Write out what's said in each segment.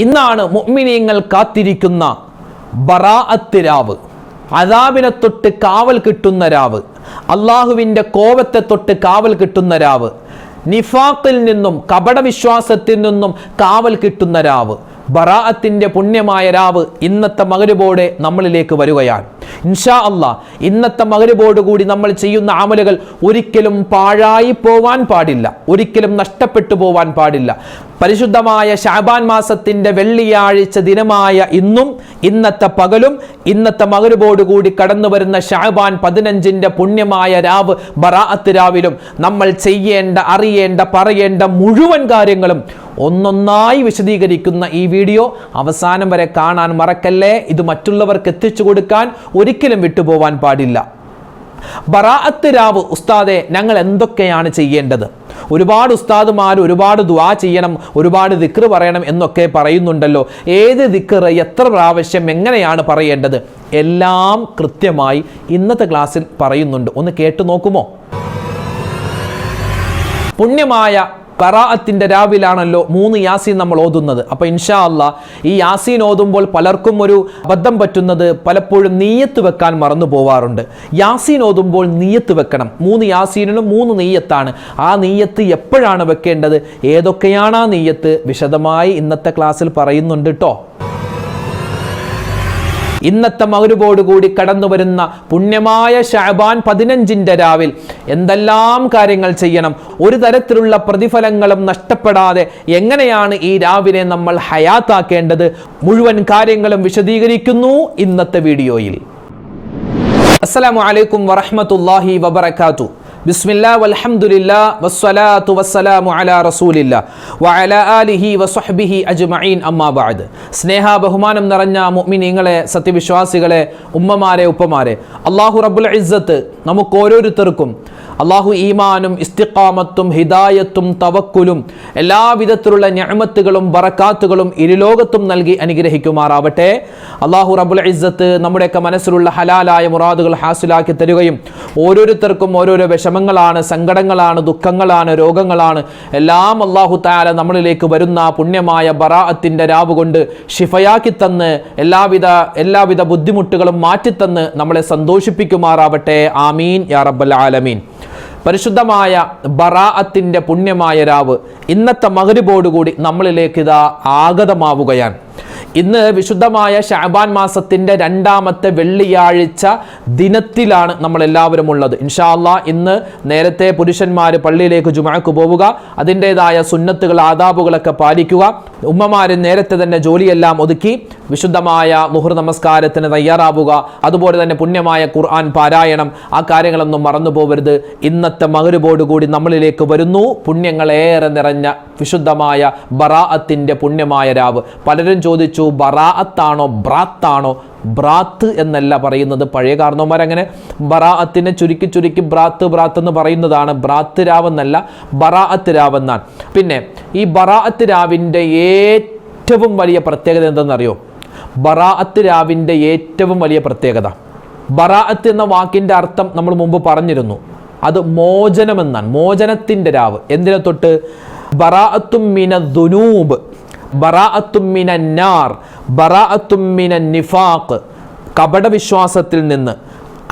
ഇന്നാണ് മുഅ്മിനീങ്ങൾ കാത്തിരിക്കുന്ന ബറാഅത്ത് രാവ്. അതാബിനെ തൊട്ട് കാവൽ കിട്ടുന്ന രാവ്. അള്ളാഹുവിന്റെ കോപത്തെ തൊട്ട് കാവൽ കിട്ടുന്ന രാവ്. നിഫാഖിൽ നിന്നും കപടവിശ്വാസത്തിൽ നിന്നും കാവൽ കിട്ടുന്ന രാവ്. ബറാഅത്തിന്റെ പുണ്യമായ രാവ് ഇന്നത്തെ മകരുബോടെ നമ്മളിലേക്ക് വരികയാണ്. ഇൻഷാ അല്ല ഇന്നത്തെ മകരുബോട് കൂടി നമ്മൾ ചെയ്യുന്ന ആമലുകൾ ഒരിക്കലും പാഴായി പോവാൻ പാടില്ല. ഒരിക്കലും നഷ്ടപ്പെട്ടു പോവാൻ പാടില്ല. പരിശുദ്ധമായ ഷാബാൻ മാസത്തിന്റെ വെള്ളിയാഴ്ച ദിനമായ ഇന്നും ഇന്നത്തെ പകലും ഇന്നത്തെ മകരുബോട് കൂടി കടന്നു വരുന്ന ഷാബാൻ പതിനഞ്ചിന്റെ പുണ്യമായ രാവ് ബറാഅത്ത് രാവിലും നമ്മൾ ചെയ്യേണ്ട അറിയേണ്ട പറയേണ്ട മുഴുവൻ കാര്യങ്ങളും ഒന്നൊന്നായി വിശദീകരിക്കുന്ന ഈ വീഡിയോ അവസാനം വരെ കാണാൻ മറക്കല്ലേ? ഇത് മറ്റുള്ളവർക്ക് എത്തിച്ചു കൊടുക്കാൻ ഒരിക്കലും വിട്ടുപോവാൻ പാടില്ല. ബറാഅത്ത് രാവ് ഉസ്താദെ ഞങ്ങൾ എന്തൊക്കെയാണ് ചെയ്യേണ്ടത്? ഒരുപാട് ഉസ്താദുമാർ ഒരുപാട് ദുവാ ചെയ്യണം ഒരുപാട് ദിക്ർ പറയണം എന്നൊക്കെ പറയുന്നുണ്ടല്ലോ. ഏത് ദിക്ർ എത്ര പ്രാവശ്യം എങ്ങനെയാണ് പറയേണ്ടത്? എല്ലാം കൃത്യമായി ഇന്നത്തെ ക്ലാസ്സിൽ പറയുന്നുണ്ട്. ഒന്ന് കേട്ടു നോക്കുമോ? പുണ്യമായ കറാഅത്തിന്റെ രാവിലാണല്ലോ മൂന്ന് യാസീൻ നമ്മൾ ഓതുന്നത്. അപ്പോൾ ഇൻഷാ അല്ല ഈ യാസീൻ ഓതുമ്പോൾ പലർക്കും ഒരു അബദ്ധം പറ്റുന്നത് പലപ്പോഴും നീയത്ത് വെക്കാൻ മറന്നു പോവാറുണ്ട്. യാസീൻ ഓതുമ്പോൾ നീയത്ത് വെക്കണം. മൂന്ന് യാസീനിലും മൂന്ന് നീയത്താണ്. ആ നീയത്ത് എപ്പോഴാണ് വെക്കേണ്ടത്? ഏതൊക്കെയാണ് ആ നീയത്ത്? വിശദമായി ഇന്നത്തെ ക്ലാസ്സിൽ പറയുന്നുണ്ട് കേട്ടോ ഇന്നത്തെ മകരുപോട് കൂടി കടന്നു വരുന്ന പുണ്യമായ ഷാബാൻ പതിനഞ്ചിന്റെ രാവിൽ എന്തെല്ലാം കാര്യങ്ങൾ ചെയ്യണം? ഒരു തരത്തിലുള്ള പ്രതിഫലങ്ങളും നഷ്ടപ്പെടാതെ എങ്ങനെയാണ് ഈ രാവിലെ നമ്മൾ ഹയാത്താക്കേണ്ടത്? മുഴുവൻ കാര്യങ്ങളും വിശദീകരിക്കുന്നു ഇന്നത്തെ വീഡിയോയിൽ. അസ്സലാമു അലൈക്കും വറഹ്മത്തുള്ളാഹി വബറകാതു ബിസ്മില്ലാ വൽഹംദുലില്ലാ വസ്സലാത്തു വസ്സലാമു അലാ റസൂലില്ല വഅലാ ആലിഹി വസ്വഹ്ബിഹി അജ്മഈൻ അമ്മാ ബഅദ്. സ്നേഹ ബഹുമാനം നിറഞ്ഞ മുഅ്മിനീങ്ങളെ സത്യവിശ്വാസികളെ ഉമ്മമാരെ ഉപ്പമാരെ അള്ളാഹു റബ്ബുൽ ഇസ്സത്ത് നമുക്ക് ഓരോരുത്തർക്കും അള്ളാഹു ഈമാനും ഇസ്തിഖാമത്തും ഹിദായത്തും തവക്കുലും എല്ലാവിധത്തിലുള്ള ഞമത്തുകളും ബറക്കാത്തുകളും ഇരുലോകത്തും നൽകി അനുഗ്രഹിക്കുമാറാവട്ടെ. അള്ളാഹു റബുൽ ഇസ്സത്ത് നമ്മുടെയൊക്കെ മനസ്സിലുള്ള ഹലാലായ മുറാദുകൾ ഹാസിലാക്കി തരികയും ഓരോരുത്തർക്കും ഓരോരോ വിഷമങ്ങളാണ് സങ്കടങ്ങളാണ് ദുഃഖങ്ങളാണ് രോഗങ്ങളാണ്. എല്ലാം അള്ളാഹു താല നമ്മളിലേക്ക് വരുന്ന പുണ്യമായ ബറാഅത്തിന്റെ രാവ് കൊണ്ട് ഷിഫയാക്കി തന്ന് എല്ലാവിധ എല്ലാവിധ ബുദ്ധിമുട്ടുകളും മാറ്റിത്തന്ന് നമ്മളെ സന്തോഷിപ്പിക്കുമാറാവട്ടെ. ആമീൻ. യാ റബ്ബൽ ആലമീൻ. പരിശുദ്ധമായ ബറാഅത്തിന്റെ പുണ്യമായ രാവ് ഇന്നത്തെ മകരിബോടുകൂടി നമ്മളിലേക്ക് ഇതാ ആഗതമാവുകയാണ്. ഇന്ന് വിശുദ്ധമായ ഷാബാൻ മാസത്തിന്റെ രണ്ടാമത്തെ വെള്ളിയാഴ്ച ദിനത്തിലാണ് നമ്മൾ എല്ലാവരും ഉള്ളത് ഇൻഷാല്ല ഇന്ന് നേരത്തെ പുരുഷന്മാർ പള്ളിയിലേക്ക് ജുമാക്ക് പോവുക അതിന്റെതായ സുന്നത്തുകൾ ആദാബുകളൊക്കെ പാലിക്കുക ഉമ്മമാർ നേരത്തെ തന്നെ ജോലിയെല്ലാം ഒതുക്കി വിശുദ്ധമായ മുഹുർ നമസ്കാരത്തിന് തയ്യാറാവുക അതുപോലെ തന്നെ പുണ്യമായ ഖുർആൻ പാരായണം ആ കാര്യങ്ങളൊന്നും മറന്നു പോകരുത് ഇന്നത്തെ മകരുബോടുകൂടി നമ്മളിലേക്ക് വരുന്നു പുണ്യങ്ങളേറെ നിറഞ്ഞ വിശുദ്ധമായ ബറാഅത്തിന്റെ പുണ്യമായ രാവ്. പലരും ചോദിച്ചു ബറാഅത്താണോ ബ്രാത്താണോ? ബ്രാത്ത് എന്നല്ല പറയുന്നത്. പഴയ കാരണവന്മാരങ്ങനെ ബറാഅത്തിനെ ചുരുക്കി ചുരുക്കി ബ്രാത്ത് ബ്രാത്ത് എന്ന് പറയുന്നതാണ്. ബ്രാത്ത് രാവെന്നല്ല ബറാഅത്ത് രാവെന്നാണ്. പിന്നെ ഈ ബറാഅത്ത് രാവിന്റെ ഏറ്റവും വലിയ പ്രത്യേകത എന്തെന്നറിയോ ബറാഅത്ത് രാവിന്റെ ഏറ്റവും വലിയ പ്രത്യേകത. ബറാഅത്ത് എന്ന വാക്കിന്റെ അർത്ഥം നമ്മൾ മുമ്പ് പറഞ്ഞിരുന്നു. അത് മോചനമെന്നാണ്. മോചനത്തിന്റെ രാവ്. എന്തിനെ തൊട്ട്? ബറാഅത്തും മിന ദുനൂബ് ബറാഅത്തും മിന നാർ ബറാഅത്തും മിന നിഫാഖ് കപടവിശ്വാസത്തിൽ നിന്ന്.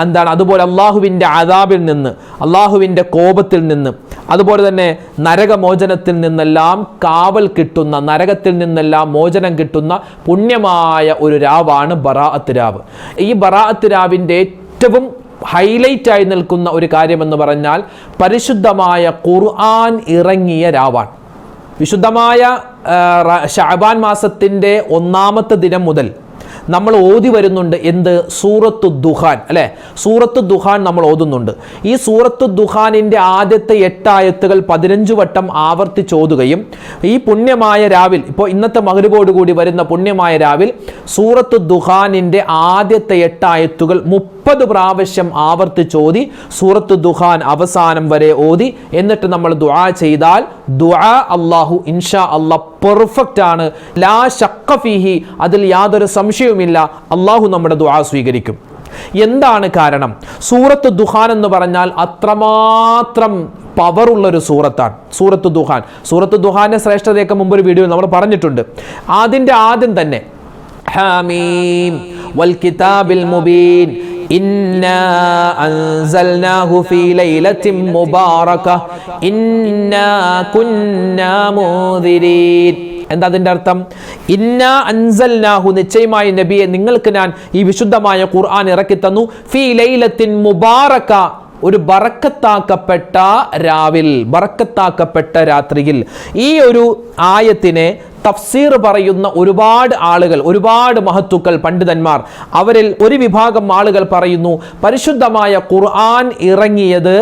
എന്താണ്? അതുപോലെ അള്ളാഹുവിന്റെ ആദാബിൽ നിന്ന് അള്ളാഹുവിന്റെ കോപത്തിൽ നിന്ന്. അതുപോലെ തന്നെ നരകമോചനത്തിൽ നിന്നെല്ലാം കാവൽ കിട്ടുന്ന നരകത്തിൽ നിന്നെല്ലാം മോചനം കിട്ടുന്ന പുണ്യമായ ഒരു രാവാണ് ബറാഅത്ത് രാവ്. ഈ ബറാഅത്ത് രാവിന്റെ ഏറ്റവും ഹൈലൈറ്റ് ആയി നിൽക്കുന്ന ഒരു കാര്യമെന്ന് പറഞ്ഞാൽ പരിശുദ്ധമായ ഖുർആൻ ഇറങ്ങിയ രാവാണ്. വിശുദ്ധമായ ഷാബാൻ മാസത്തിന്റെ ഒന്നാമത്തെ ദിനം മുതൽ നമ്മൾ ഓതി വരുന്നുണ്ട് എന്ത്? സൂറത്തു ദുഹാൻ അല്ലേ? സൂറത്ത് ദുഹാൻ നമ്മൾ ഓതുന്നുണ്ട്. ഈ സൂറത്ത് ദുഹാനിന്റെ ആദ്യത്തെ എട്ടായത്തുകൾ പതിനഞ്ച് വട്ടം ആവർത്തിച്ച് ഓതുകയും ഈ പുണ്യമായ രാവിൽ ഇപ്പോൾ ഇന്നത്തെ മകരുവോടുകൂടി വരുന്ന പുണ്യമായ രാവിൽ സൂറത്ത് ദുഹാനിന്റെ ആദ്യത്തെ എട്ടായത്തുകൾ മുപ്പത് പ്രാവശ്യം ആവർത്തിച്ചോതി സൂറത്തു ദുഹാൻ അവസാനം വരെ ഓതി. എന്നിട്ട് നമ്മൾ ദുആ ചെയ്താൽ ദുആ അള്ളാഹു ഇൻഷാ അള്ളാഹ് പെർഫെക്റ്റ് ആണ്. ലാ ശക്കഫിഹി ഫീഹി അതിൽ യാതൊരു സംശയവുമില്ല. അള്ളാഹു നമ്മുടെ ദുആ സ്വീകരിക്കും. എന്താണ് കാരണം? സൂറത്ത് ദുഹാൻ എന്ന് പറഞ്ഞാൽ അത്രമാത്രം പവറുള്ള ഒരു സൂറത്താണ്. സൂറത്ത് ദുഹാൻ. സൂറത്ത് ദുഹാന്റെ ശ്രേഷ്ഠതയൊക്കെ മുമ്പ് ഒരു വീഡിയോ നമ്മൾ പറഞ്ഞിട്ടുണ്ട്. അതിന്റെ ആദ്യം തന്നെ ഹാമീം വൽ കിതാബിൽ മുബീൻ ഇന്നാ അൻസൽനാഹു ഫീ ലൈലത്തിൻ മുബാറക. ഇന്നാ കുന്നാ മൂദിരീൻ. എന്താ അതിന്റെ അർത്ഥം? ഇന്ന അൻസൽനാഹു നിശ്ചയമായ നബിയെ നിങ്ങൾക്ക് ഞാൻ ഈ വിശുദ്ധമായ ഖുർആൻ ഇറക്കി തന്നു ഫീ ലൈലത്തിൻ മുബാറക ഒരു ബറക്കത്താക്കപ്പെട്ട രാവിൽ ബറക്കത്താക്കപ്പെട്ട രാത്രിയിൽ. ഈ ഒരു ആയത്തിനെ തഫ്സീർ പറയുന്ന ഒരുപാട് ആളുകൾ ഒരുപാട് മഹത്തുക്കൾ പണ്ഡിതന്മാർ അവരിൽ ഒരു വിഭാഗം ആളുകൾ പറയുന്നു പരിശുദ്ധമായ ഖുർആൻ ഇറങ്ങിയത്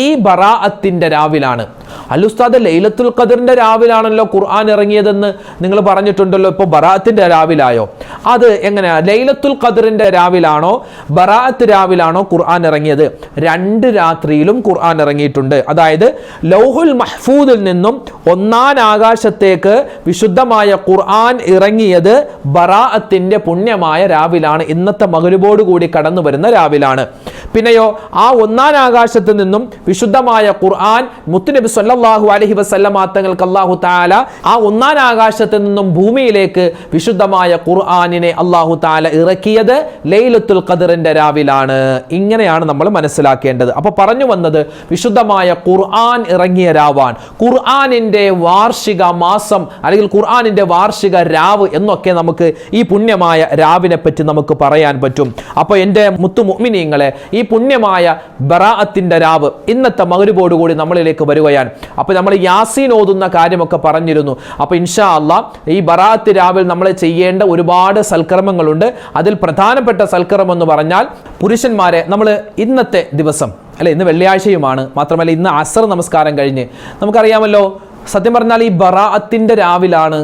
ഈ ബറാഅത്തിന്റെ രാവിലാണ്. അല്ലുസ്താദ് ലൈലത്തുൽ ഖദറിന്റെ രാവിലാണല്ലോ ഖുർആൻ ഇറങ്ങിയതെന്ന് നിങ്ങൾ പറഞ്ഞിട്ടുണ്ടല്ലോ. ഇപ്പോൾ ബറാഅത്തിന്റെ രാവിലായോ? അത് എങ്ങനെയാ? ലൈലത്തുൽ ഖദറിന്റെ രാവിലാണോ? ബറാത്ത് രാവിലാണോ ഖുർആൻ ഇറങ്ങിയത്? രണ്ട് രാത്രിയിലും ഖുർആൻ ഇറങ്ങിയിട്ടുണ്ട്. അതായത് ലൗഹുൽ മഹ്ഫൂദിൽ നിന്നും ഒന്നാം ആകാശത്തേക്ക് വിശുദ്ധമായ ഖുർആൻ ഇറങ്ങിയത് ബറാഅത്തിന്റെ പുണ്യമായ രാവിലാണ്. ഇന്നത്തെ മകരുബോട് കൂടി കടന്നു വരുന്ന രാവിലാണ്. പിന്നെയോ ആ ഒന്നാം ആകാശത്ത് നിന്നും വിശുദ്ധമായ ഖുർആൻ മുത്തുനബി സല്ലല്ലാഹു അലഹി വസല്ലമ തങ്ങൾക്ക് അള്ളാഹു താല ആ ഒന്നാം ആകാശത്ത് നിന്നും ഭൂമിയിലേക്ക് വിശുദ്ധമായ ഖുർആാനിനെ അള്ളാഹു താല ഇറക്കിയത് ലൈലത്തുൽ ഖദറിന്റെ രാവിലാണ്. ഇങ്ങനെയാണ് നമ്മൾ മനസ്സിലാക്കേണ്ടത്. അപ്പൊ പറഞ്ഞു വന്നത് വിശുദ്ധമായ ഖുർആൻ ഇറങ്ങിയ രാവാൻ ഖുർആാനിന്റെ വാർഷിക മാസം അല്ലെങ്കിൽ ഖുർആാനിന്റെ വാർഷിക രാവ് എന്നൊക്കെ നമുക്ക് ഈ പുണ്യമായ രാവിനെ പറ്റി നമുക്ക് പറയാൻ പറ്റും. അപ്പൊ എന്റെ മുത്തു മുഅ്മിനീങ്ങളെ ഈ പുണ്യമായ ബറാഅത്തിന്റെ രാവ് ഇന്നത്തെ മകരുപോടുകൂടി നമ്മളിലേക്ക് വരികയാണ്. അപ്പോൾ നമ്മൾ യാസീൻ ഓതുന്ന കാര്യമൊക്കെ പറഞ്ഞിരുന്നു. അപ്പോൾ ഇൻഷാ അള്ളാ ഈ ബറാത്ത് രാവിൽ നമ്മൾ ചെയ്യേണ്ട ഒരുപാട് സൽക്കർമ്മങ്ങളുണ്ട്. അതിൽ പ്രധാനപ്പെട്ട സൽക്കർമ്മം എന്ന് പറഞ്ഞാൽ പുരുഷന്മാരെ നമ്മൾ ഇന്നത്തെ ദിവസം അല്ലെ ഇന്ന് വെള്ളിയാഴ്ചയുമാണ്. മാത്രമല്ല ഇന്ന് അസർ നമസ്കാരം കഴിഞ്ഞ്. നമുക്കറിയാമല്ലോ സത്യം പറഞ്ഞാൽ ഈ ബറാഅത്തിന്റെ രാവിലാണ്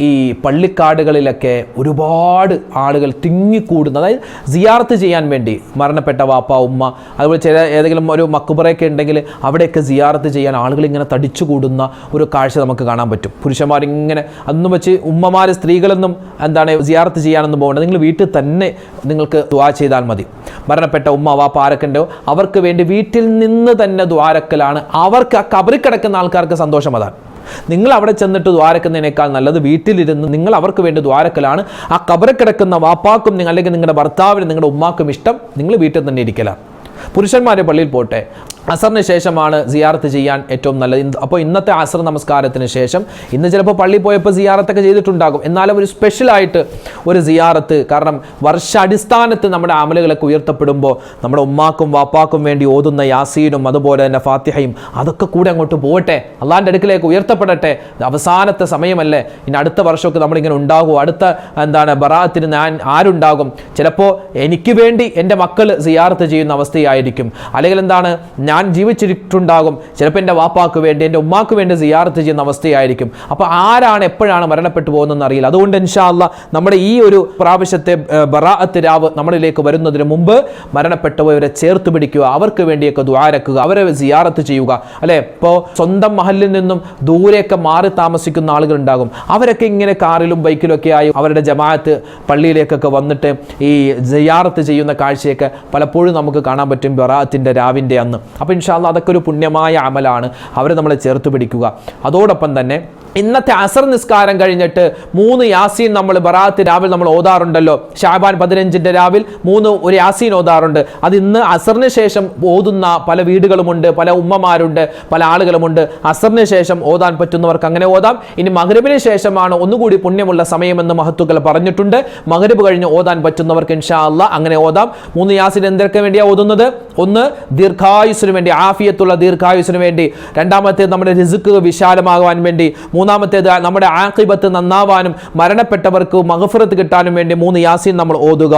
ഈ പള്ളിക്കാടുകളിലൊക്കെ ഒരുപാട് ആളുകൾ തിങ്ങിക്കൂടുന്ന അതായത് സിയാർത്ത് ചെയ്യാൻ വേണ്ടി മരണപ്പെട്ട വാപ്പ ഉമ്മ അതുപോലെ ചില ഏതെങ്കിലും ഒരു മക്കുബറയൊക്കെ ഉണ്ടെങ്കിൽ അവിടെയൊക്കെ സിയാർത്ത് ചെയ്യാൻ ആളുകൾ ഇങ്ങനെ തടിച്ചു കൂടുന്ന ഒരു കാഴ്ച നമുക്ക് കാണാൻ പറ്റും. പുരുഷന്മാരിങ്ങനെ അന്നും വെച്ച് ഉമ്മമാർ സ്ത്രീകളൊന്നും എന്താണ് സിയാർത്ത് ചെയ്യാനൊന്നും പോകേണ്ട. നിങ്ങൾ വീട്ടിൽ തന്നെ നിങ്ങൾക്ക് ദ്വാ ചെയ്താൽ മതി. മരണപ്പെട്ട ഉമ്മ വാപ്പ ആരൊക്കെ ഉണ്ടോ അവർക്ക് വേണ്ടി വീട്ടിൽ നിന്ന് തന്നെ ദ്വാരക്കലാണ് അവർക്ക് ആ കബറി കിടക്കുന്ന ആൾക്കാർക്ക് സന്തോഷം അതാണ്. നിങ്ങൾ അവിടെ ചെന്നിട്ട് ദ്വാരക്കുന്നതിനേക്കാൾ നല്ലത് വീട്ടിലിരുന്ന് നിങ്ങൾ അവർക്ക് വേണ്ടി ദ്വാരക്കലാണ്. ആ കബറ കിടക്കുന്ന വാപ്പാക്കും നിങ്ങൾ അല്ലെങ്കിൽ നിങ്ങളുടെ ഭർത്താവിനും നിങ്ങളുടെ ഉമ്മാക്കും ഇഷ്ടം നിങ്ങൾ വീട്ടിൽ തന്നെ ഇരിക്കലാണ്. പുരുഷന്മാരെ പള്ളിയിൽ പോട്ടെ. അസറിന് ശേഷമാണ് സിയാറത്ത് ചെയ്യാൻ ഏറ്റവും നല്ലത്. അപ്പോൾ ഇന്നത്തെ അസർ നമസ്കാരത്തിന് ശേഷം ഇന്ന് ചിലപ്പോൾ പള്ളി പോയപ്പോൾ സിയാറത്തൊക്കെ ചെയ്തിട്ടുണ്ടാകും. എന്നാലും ഒരു സ്പെഷ്യലായിട്ട് ഒരു സിയാറത്ത് കാരണം വർഷാടിസ്ഥാനത്ത് നമ്മുടെ അമലുകളൊക്കെ ഉയർത്തപ്പെടുമ്പോൾ നമ്മുടെ ഉമ്മാക്കും വാപ്പാക്കും വേണ്ടി ഓതുന്ന യാസീനും അതുപോലെ തന്നെ ഫാത്തിഹയും അതൊക്കെ കൂടെ അങ്ങോട്ട് പോകട്ടെ അള്ളാന്റെ അടുക്കിലേക്ക് ഉയർത്തപ്പെടട്ടെ. അവസാനത്തെ സമയമല്ലേ? ഇനി അടുത്ത വർഷമൊക്കെ നമ്മളിങ്ങനെ ഉണ്ടാകും. അടുത്ത എന്താണ് ബറാത്തിന് ഞാൻ ആരുണ്ടാകും? ചിലപ്പോൾ എനിക്ക് വേണ്ടി എന്റെ മക്കൾ സിയാറത്ത് ചെയ്യുന്ന അവസ്ഥയായിരിക്കും. അല്ലെങ്കിൽ എന്താണ് ഞാൻ ജീവിച്ചിട്ടുണ്ടാകും. ചിലപ്പോൾ എന്റെ വാപ്പാക്ക് വേണ്ടി എന്റെ ഉമ്മാക്ക് വേണ്ടി സിയാർത്ത് ചെയ്യുന്ന അവസ്ഥയായിരിക്കും. അപ്പോൾ ആരാണ് എപ്പോഴാണ് മരണപ്പെട്ടു പോകുന്നതെന്ന് അറിയില്ല. അതുകൊണ്ട് ഇൻഷാല്ല നമ്മുടെ ഈ ഒരു പ്രാവശ്യത്തെ ബറാഅത്ത് രാവ് നമ്മളിലേക്ക് വരുന്നതിന് മുമ്പ് മരണപ്പെട്ടവരെ ചേർത്ത് പിടിക്കുക അവർക്ക് വേണ്ടിയൊക്കെ ദ്വാരക്കുക അവരെ സിയാറത്ത് ചെയ്യുക. അല്ലേ? ഇപ്പോൾ സ്വന്തം മഹലിൽ നിന്നും ദൂരെയൊക്കെ മാറി താമസിക്കുന്ന ആളുകൾ ഉണ്ടാകും അവരൊക്കെ ഇങ്ങനെ കാറിലും ബൈക്കിലും ഒക്കെ ആയി അവരുടെ ജമാഅത്ത് പള്ളിയിലേക്കൊക്കെ വന്നിട്ട് ഈ സിയാറത്ത് ചെയ്യുന്ന കാഴ്ചയൊക്കെ പലപ്പോഴും നമുക്ക് കാണാൻ പറ്റും ബറാഅത്തിന്റെ രാവിന്റെ അന്ന്. അപ്പോൾ ഇൻഷാല്ല അതൊക്കെ ഒരു പുണ്യമായ അമലാണ്. അവരെ നമ്മളെ ചേർത്ത് പിടിക്കുക. അതോടൊപ്പം തന്നെ ഇന്നത്തെ അസർ നിസ്കാരം കഴിഞ്ഞിട്ട് മൂന്ന് യാസീൻ നമ്മൾ ബറാത്ത് രാവിലെ നമ്മൾ ഓതാറുണ്ടല്ലോ. ഷാബാൻ പതിനഞ്ചിന്റെ രാവിലെ മൂന്ന് ഒരു യാസീൻ ഓതാറുണ്ട്. അത് ഇന്ന് അസറിന് ശേഷം ഓതുന്ന പല വീടുകളുമുണ്ട് പല ഉമ്മമാരുണ്ട് പല ആളുകളുമുണ്ട്. അസറിന് ശേഷം ഓതാൻ പറ്റുന്നവർക്ക് അങ്ങനെ ഓതാം. ഇനി മകരബിന് ശേഷമാണ് ഒന്നുകൂടി പുണ്യമുള്ള സമയമെന്ന് മഹത്തുക്കൾ പറഞ്ഞിട്ടുണ്ട്. മകരബ് കഴിഞ്ഞ് ഓതാൻ പറ്റുന്നവർക്ക് ഇൻഷാ അല്ല അങ്ങനെ ഓതാം. മൂന്ന് യാസീൻ എന്തൊക്കെ വേണ്ടിയാണ് ഓതുന്നത്? ഒന്ന് ദീർഘായുസിന് വേണ്ടി ആഫിയത്തുള്ള ദീർഘായുസിന് വേണ്ടി. രണ്ടാമത്തേത് നമ്മുടെ റിസുക്ക് വിശാലമാകാൻ വേണ്ടി. മൂന്നാമത്തേത് നമ്മുടെ ആക്കിബത്ത് നന്നാവാനും മരണപ്പെട്ടവർക്ക് മഹഫറത്ത് കിട്ടാനും വേണ്ടി മൂന്ന് യാസീൻ നമ്മൾ ഓതുക.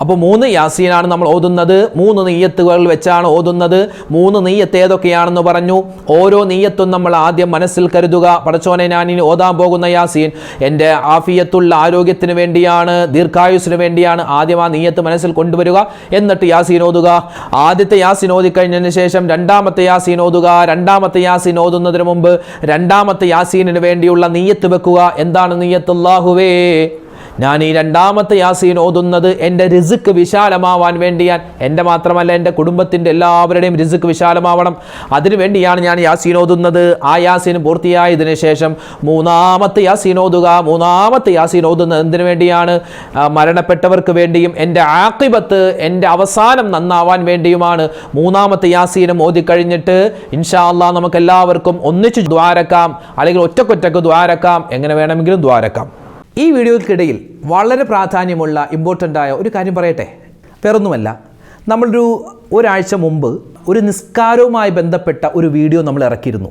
അപ്പോൾ മൂന്ന് യാസീനാണ് നമ്മൾ ഓതുന്നത്. മൂന്ന് നെയ്യത്തുകൾ വെച്ചാണ് ഓതുന്നത്. മൂന്ന് നെയ്യത്ത് ഏതൊക്കെയാണെന്ന് പറഞ്ഞു. ഓരോ നെയ്യത്തും നമ്മൾ ആദ്യം മനസ്സിൽ കരുതുക. പടച്ചോനെ ഞാൻ ഇനി ഓതാൻ പോകുന്ന യാസീൻ എന്റെ ആഫിയത്തുള്ള ആരോഗ്യത്തിന് വേണ്ടിയാണ് ദീർഘായുസിന് വേണ്ടിയാണ് ആദ്യം ആ നെയ്യത്ത് മനസ്സിൽ കൊണ്ടുവരിക. എന്നിട്ട് യാസീൻ ഓതുക. ആദ്യത്തെ യാസീൻ ഓതിക്കഴിഞ്ഞതിന് ശേഷം രണ്ടാമത്തെ യാസീൻ ഓതുക. രണ്ടാമത്തെ യാസീൻ ഓതുന്നതിന് മുമ്പ് രണ്ടാമത്തെ യാസീനിന് വേണ്ടിയുള്ള നെയ്യത്ത് വെക്കുക. എന്താണ് നെയ്യത്ത് അല്ലാഹുവേ ഞാൻ ഈ രണ്ടാമത്തെ യാസീൻ ഓതുന്നത് എന്റെ റിസുക്ക് വിശാലമാവാൻ വേണ്ടിയാൻ എന്റെ മാത്രമല്ല എന്റെ കുടുംബത്തിന്റെ എല്ലാവരുടെയും റിസുക്ക് വിശാലമാവണം. അതിനുവേണ്ടിയാണ് ഞാൻ യാസീൻ ഓതുന്നത്. ആ യാസീൻ പൂർത്തിയായതിനു ശേഷം മൂന്നാമത്തെ യാസീൻ ഓതുക. മൂന്നാമത്തെ യാസീൻ ഓതുന്നത് എന്തിനു വേണ്ടിയാണ് മരണപ്പെട്ടവർക്ക് വേണ്ടിയും എന്റെ ആക്കിബത്ത് എന്റെ അവസാനം നന്നാവാൻ വേണ്ടിയുമാണ് മൂന്നാമത്തെ യാസീനും ഓതിക്കഴിഞ്ഞിട്ട് ഇൻഷാ അള്ളാ നമുക്ക് എല്ലാവർക്കും ഒന്നിച്ച് ദ്വാരക്കാം. അല്ലെങ്കിൽ ഒറ്റക്കൊറ്റക്ക് ദ്വാരക്കാം. എങ്ങനെ വേണമെങ്കിലും ദ്വാരക്കാം. ഈ വീഡിയോയ്ക്കിടയിൽ വളരെ പ്രാധാന്യമുള്ള ഇമ്പോർട്ടന്റ് ആയ ഒരു കാര്യം പറയട്ടെ? വേറൊന്നുമല്ല. നമ്മളൊരു ഒരാഴ്ച മുമ്പ് ഒരു നിസ്കാരവുമായി ബന്ധപ്പെട്ട ഒരു വീഡിയോ നമ്മൾ ഇറക്കിയിരുന്നു.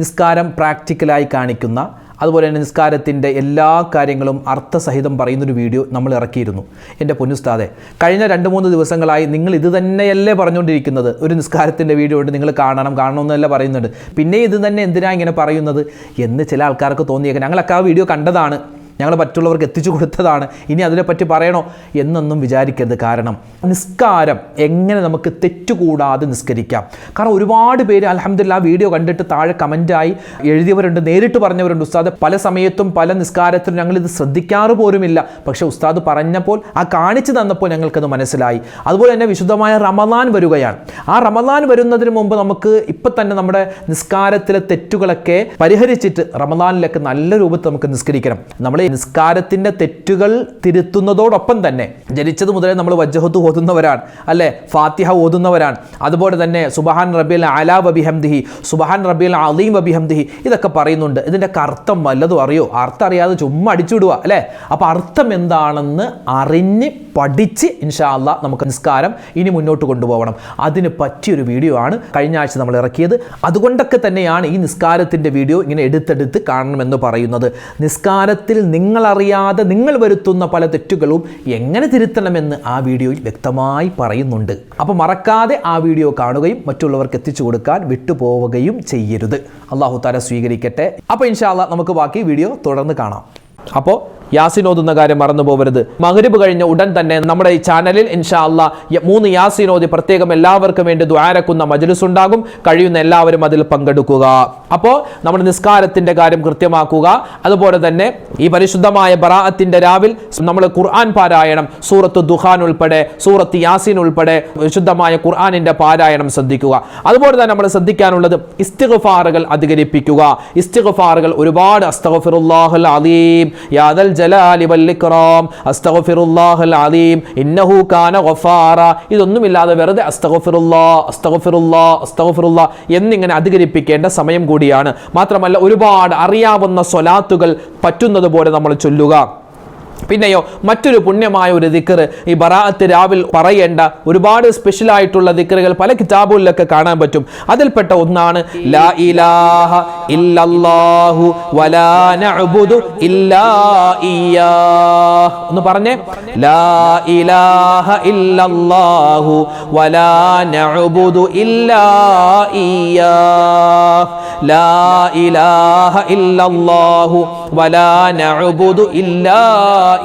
നിസ്കാരം പ്രാക്ടിക്കലായി കാണിക്കുന്ന അതുപോലെ തന്നെ നിസ്കാരത്തിന്റെ എല്ലാ കാര്യങ്ങളും അർത്ഥസഹിതം പറയുന്നൊരു വീഡിയോ നമ്മൾ ഇറക്കിയിരുന്നു. എന്റെ പൊന്നുസ്താദെ കഴിഞ്ഞ രണ്ട് മൂന്ന് ദിവസങ്ങളായി നിങ്ങൾ ഇത് തന്നെയല്ലേ പറഞ്ഞുകൊണ്ടിരിക്കുന്നത്? ഒരു നിസ്കാരത്തിന്റെ വീഡിയോ ഉണ്ട് നിങ്ങൾ കാണണം കാണണമെന്നല്ല പറയുന്നുണ്ട്. പിന്നെ ഇത് തന്നെ എന്തിനാ ഇങ്ങനെ പറയുന്നത്? എന്ന് ചില ആൾക്കാർക്ക് തോന്നിയേക്കാം. ഞങ്ങളൊക്കെ ആ വീഡിയോ കണ്ടതാണ്. ഞങ്ങൾ മറ്റുള്ളവർക്ക് എത്തിച്ചു കൊടുത്തതാണ്. ഇനി അതിനെപ്പറ്റി പറയണോ? എന്നൊന്നും വിചാരിക്കരുത്. കാരണം നിസ്കാരം എങ്ങനെ നമുക്ക് തെറ്റുകൂടാതെ നിസ്കരിക്കാം. കാരണം ഒരുപാട് പേര് അലഹമില്ല വീഡിയോ കണ്ടിട്ട് താഴെ കമന്റായി എഴുതിയവരുണ്ട് നേരിട്ട് പറഞ്ഞവരുണ്ട്. ഉസ്താദ് പല സമയത്തും പല നിസ്കാരത്തിലും ഞങ്ങളിത് ശ്രദ്ധിക്കാറ് പോലുമില്ല. പക്ഷേ ഉസ്താദ് പറഞ്ഞപ്പോൾ ആ കാണിച്ചു തന്നപ്പോൾ ഞങ്ങൾക്കത് മനസ്സിലായി. അതുപോലെ തന്നെ വിശുദ്ധമായ റമദാൻ വരികയാണ്. ആ റമദാൻ വരുന്നതിന് മുമ്പ് നമുക്ക് ഇപ്പം തന്നെ നമ്മുടെ നിസ്കാരത്തിലെ തെറ്റുകളൊക്കെ പരിഹരിച്ചിട്ട് റമദാനിലൊക്കെ നല്ല രൂപത്തിൽ നമുക്ക് നിസ്കരിക്കണം. നമ്മൾ നിസ്കാരത്തിന്റെ തെറ്റുകൾ തിരുത്തുന്നതോടൊപ്പം തന്നെ ജനിച്ചത് മുതലേ നമ്മൾ വജ്ജഹത്ത് ഓതുന്നവരാണ് അല്ലേ? ഫാത്തിഹ ഓതുന്നവരാണ്. അതുപോലെ തന്നെ സുബഹാൻ റബിൽ അലാ വബിഹംദിഹി സുബഹാൻ റബിൽ അലീം വബിഹംദിഹി ഇതൊക്കെ പറയുന്നുണ്ട്. ഇതിന്റെ അർത്ഥം വല്ലതും അറിയോ? അർത്ഥം അറിയാതെ ചുമ്മാ അടിച്ചുവിടുക അല്ലേ? അപ്പോൾ അർത്ഥം എന്താണെന്ന് അറിഞ്ഞ് പഠിച്ച് ഇൻഷാ അല്ല നമുക്ക് നിസ്കാരം ഇനി മുന്നോട്ട് കൊണ്ടുപോകണം അതിന് പറ്റിയൊരു വീഡിയോ ആണ് കഴിഞ്ഞ ആഴ്ച നമ്മൾ ഇറക്കിയത്. അതുകൊണ്ടൊക്കെ തന്നെയാണ് ഈ നിസ്കാരത്തിന്റെ വീഡിയോ ഇങ്ങനെ എടുത്തെടുത്ത് കാണണമെന്ന് പറയുന്നത്. നിസ്കാരത്തിൽ നിങ്ങളറിയാതെ നിങ്ങൾ വരുത്തുന്ന പല തെറ്റുകളും എങ്ങനെ തിരുത്തണമെന്ന് ആ വീഡിയോയിൽ വ്യക്തമായി പറയുന്നുണ്ട്. അപ്പോൾ മറക്കാതെ ആ വീഡിയോ കാണുകയും മറ്റുള്ളവർക്ക് എത്തിച്ചു കൊടുക്കാൻ വിട്ടുപോവുകയും ചെയ്യരുത്. അള്ളാഹു താല സ്വീകരിക്കട്ടെ. അപ്പോൾ ഇൻഷാല്ല നമുക്ക് ബാക്കി വീഡിയോ തുടർന്ന് കാണാം. അപ്പോൾ യാസിൻ ഓതുന്ന കാര്യം മറന്നു പോകരുത് കഴിഞ്ഞ ഉടൻ തന്നെ നമ്മുടെ ഈ ചാനലിൽ ഇൻഷാ അല്ല മൂന്ന് യാസിൻ ഓതി പ്രത്യേകം എല്ലാവർക്കും വേണ്ടി ദ്വാരക്കുന്ന മജലിസ് ഉണ്ടാകും കഴിയുന്ന എല്ലാവരും അതിൽ പങ്കെടുക്കുക. അപ്പോൾ നമ്മുടെ നിസ്കാരത്തിന്റെ കാര്യം കൃത്യമാക്കുക. അതുപോലെ തന്നെ ഈ പരിശുദ്ധമായ ബറാഅത്തിന്റെ രാവിൽ നമ്മൾ ഖുർആൻ പാരായണം. സൂറത്ത് ദുഹാൻ ഉൾപ്പെടെ സൂറത്ത് യാസിൻ ഉൾപ്പെടെ വിശുദ്ധമായ ഖുർആാനിന്റെ പാരായണം ശ്രദ്ധിക്കുക. അതുപോലെ തന്നെ നമ്മൾ ശ്രദ്ധിക്കാനുള്ളത് ഇസ്തിഗ്ഫാറുകൾ അധികരിപ്പിക്കുക. ഇസ്തിഗ്ഫാറുകൾ ഒരുപാട് അസ്തഗ്ഫിറുല്ലാഹുൽ അലീം. യാദൽ ജലാലി അലീം ഇന്നഹു കാന ഇതൊന്നുമില്ലാതെ വെറുതെ എന്നിങ്ങനെ അധികരിപ്പിക്കേണ്ട സമയം കൂടിയാണ്. മാത്രമല്ല ഒരുപാട് അറിയാവുന്ന സ്വലാത്തുകൾ പറ്റുന്നത് പോലെ നമ്മൾ ചൊല്ലുക. പിന്നെയോ മറ്റൊരു പുണ്യമായ ഒരു ദിക്കർ ഈ ബറാഅത്ത് രാവിൽ പറയേണ്ട ഒരുപാട് സ്പെഷ്യൽ ആയിട്ടുള്ള ദിക്കറുകൾ പല കിതാബുകളിലൊക്കെ കാണാൻ പറ്റും. അതിൽപ്പെട്ട ഒന്നാണ് ലാ ഇലാഹ ഇല്ലല്ലാഹു വലാ നഅബുദു ഇല്ലാ ഒന്ന് പറഞ്ഞേ ലാ ഇലാഹ ഇല്ലല്ലാഹു വലാ നഅബുദു ഇല്ലാ ലാ ഇലാഹ ഇല്ലല്ലാഹു വലാ നഅബുദു ഇല്ലാ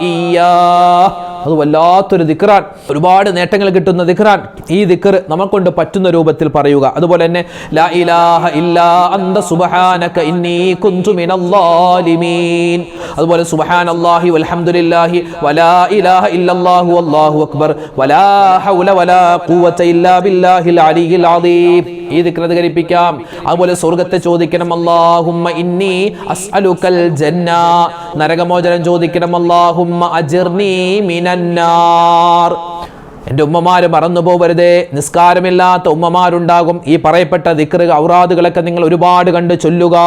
ഇയ്യാഹ് അത് വല്ലാത്തൊരു ദിക്റാൻ. ഒരുപാട് നേട്ടങ്ങൾ കിട്ടുന്ന ദിക്റാൻ. ഈ ദിക്ർ നമ്മൾക്കൊണ്ട് പറ്റുന്ന രൂപത്തിൽ പറയുക. അതുപോലെ തന്നെ ലാ ഇലാഹ ഇല്ലാ അന്ത സുബ്ഹാനക ഇന്നി കുന്തു മിന ളാലിമീൻ അതുപോലെ സുബ്ഹാനല്ലാഹി വൽഹംദുലില്ലാഹി വലാ ഇലാഹ ഇല്ലല്ലാഹു അല്ലാഹു അക്ബർ. വലാ ഹൗല വലാ ഖുവത ഇല്ലാ ബില്ലാഹിൽ അലിയിൽ അദീം. ഈ ദിക്ർ അധികരിപ്പിക്കാം അതുപോലെ സ്വർഗത്തെ ചോദിക്കണം അല്ലാഹുമ്മ ഇന്നി അസ്അലുക്കൽ ജന്ന. നരകമോചനം ചോദിക്കണം അല്ലാഹുമ്മ അജിർനി മിനന്നാർ. എന്റെ ഉമ്മമാര് മറന്നു പോവരുതേ. നിസ്കാരമില്ലാത്ത ഉമ്മമാരുണ്ടാകും. ഈ പറയപ്പെട്ട ദിക്റ് ഔറാദുകളൊക്കെ നിങ്ങൾ ഒരുപാട് കണ്ട് ചൊല്ലുക.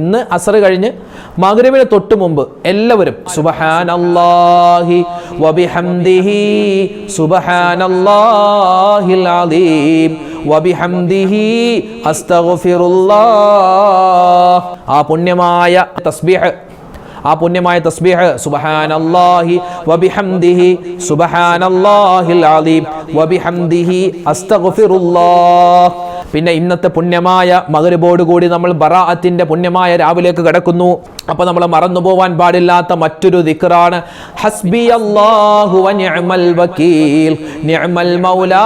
ഇന്ന് അസർ കഴിഞ്ഞ് മകരവിന് തൊട്ട് മുമ്പ് എല്ലാവരും സുബഹാനല്ലാഹി വബിഹംദിഹി സുബഹാനല്ലാഹിൽ അലീം വബിഹംദിഹി അസ്തഗ്ഫിറുല്ലാഹ്. ആ പുണ്യമായ തസ്ബീഹ് ആ പുണ്യമായ തസ്ബീഹ് സുബ്ഹാനല്ലാഹി വബിഹംദിഹി സുബ്ഹാനല്ലാഹിൽ അലീം വബിഹംദിഹി അസ്തഗ്ഫിറുല്ലാഹ്. പിന്നെ ഇന്നത്തെ പുണ്യമായ കൂടി നമ്മൾ ബറാഅത്തിന്റെ പുണ്യമായ രാവിലേക്ക് കിടക്കുന്നു. അപ്പോൾ നമ്മൾ മറന്നു പോവാൻ പാടില്ലാത്ത മറ്റൊരു ദിക്റാണ്. ഹസ്ബി അല്ലാഹു വ നിഅമൽ വകീൽ നിഅമൽ മൗലാ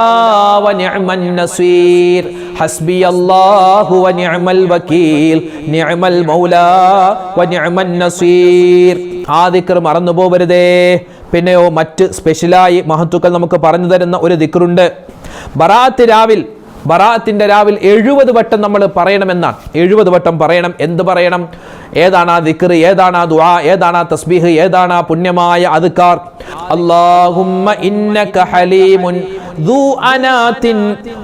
വ നിഅമൻ നസീർ. ഹസ്ബി അല്ലാഹു വ നിഅമൽ വകീൽ നിഅമൽ മൗലാ വ നിഅമൻ നസീർ. ആ ദിക്ർ മറന്നു പോവരുതേ. പിന്നെയോ മറ്റ് സ്പെഷ്യലായി മഹത്തുക്കൾ നമുക്ക് പറഞ്ഞു തരുന്ന ഒരു ദിക്റുണ്ട്. ബറാത്ത് രാവിൽ ബറാത്തിന്റെ രാവിൽ എഴുപത് വട്ടം നമ്മൾ പറയണമെന്നാണ് എഴുപത് വട്ടം പറയണം എന്ത് പറയണം ഏതാണ് ആ ദിക്ർ ഏതാണ് ആ ദുആ ഏതാണ് ആ തസ്ബീഹ് ഏതാണ് ആ പുണ്യമായ അതുക്കാർ അല്ലാഹുമ്മ ഇന്നക ഹലീമുൻ ذو أنات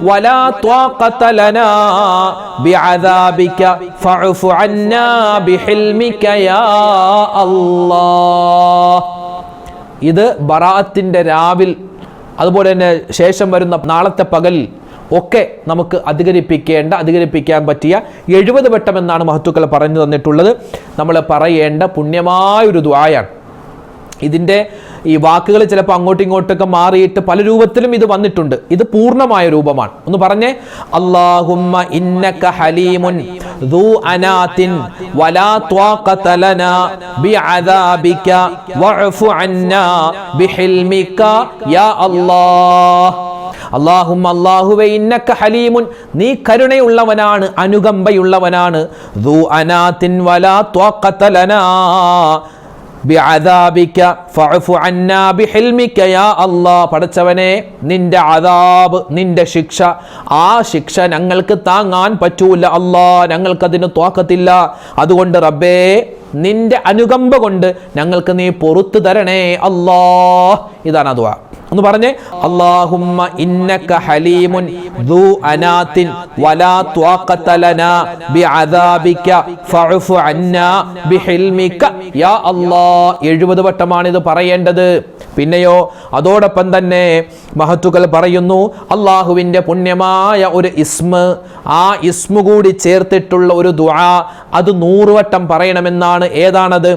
ولا طاقة لنا بعذابك فاعف عنا بحلمك يا الله ഇത് ബറാത്തിന്റെ രാവിൽ അതുപോലെ തന്നെ ശേഷം വരുന്ന നാളത്തെ പകൽ ഒക്കെ നമുക്ക് അധികരിപ്പിക്കേണ്ട അധികരിപ്പിക്കാൻ പറ്റിയ എഴുപത് വട്ടം എന്നാണ് മഹത്തുക്കൾ പറഞ്ഞു തന്നിട്ടുള്ളത് നമ്മൾ പറയേണ്ട പുണ്യമായൊരു ദ്വായാണ് ഇതിൻ്റെ ഈ വാക്കുകൾ ചിലപ്പോൾ അങ്ങോട്ടും ഇങ്ങോട്ടൊക്കെ മാറിയിട്ട് പല രൂപത്തിലും ഇത് വന്നിട്ടുണ്ട് ഇത് പൂർണ്ണമായ രൂപമാണ് ഒന്ന് പറഞ്ഞേ അല്ലാഹുമ്മ ഇന്നക ഹലീമുൻ ذو أنات ولا طاقة لنا بعذابك واعف عنا بحلمك يا الله അള്ളാഹും അള്ളാഹുവെ ഇന്നക്ക ഹലീമുൻ. നീ കരുണയുള്ളവനാണ് അനുകമ്പയുള്ളവനാണ്. പടച്ചവനെ നിന്റെ അതാബ് നിന്റെ ശിക്ഷ. ആ ശിക്ഷ ഞങ്ങൾക്ക് താങ്ങാൻ പറ്റൂല അല്ലാ ഞങ്ങൾക്കതിന് തോക്കത്തില്ല അതുകൊണ്ട് റബ്ബേ നിന്റെ അനുകമ്പ കൊണ്ട് ഞങ്ങൾക്ക് നീ പൊറത്തു തരണേ അല്ലാ ഇതാണ് അതുവാ ഒന്ന് പറഞ്ഞേ അല്ലാഹുമ്മ ഇന്നക ഹലീമുൻ 70 വട്ടമാണ് ഇത് പറയേണ്ടത്. പിന്നെയോ അതോടൊപ്പം തന്നെ മഹത്തുകൾ പറയുന്നു അള്ളാഹുവിന്റെ പുണ്യമായ ഒരു ഇസ്മ ആ ഇസ്മു കൂടി ചേർത്തിട്ടുള്ള ഒരു ദുആ അത് നൂറുവട്ടം പറയണമെന്നാണ്. ഏതാണത്?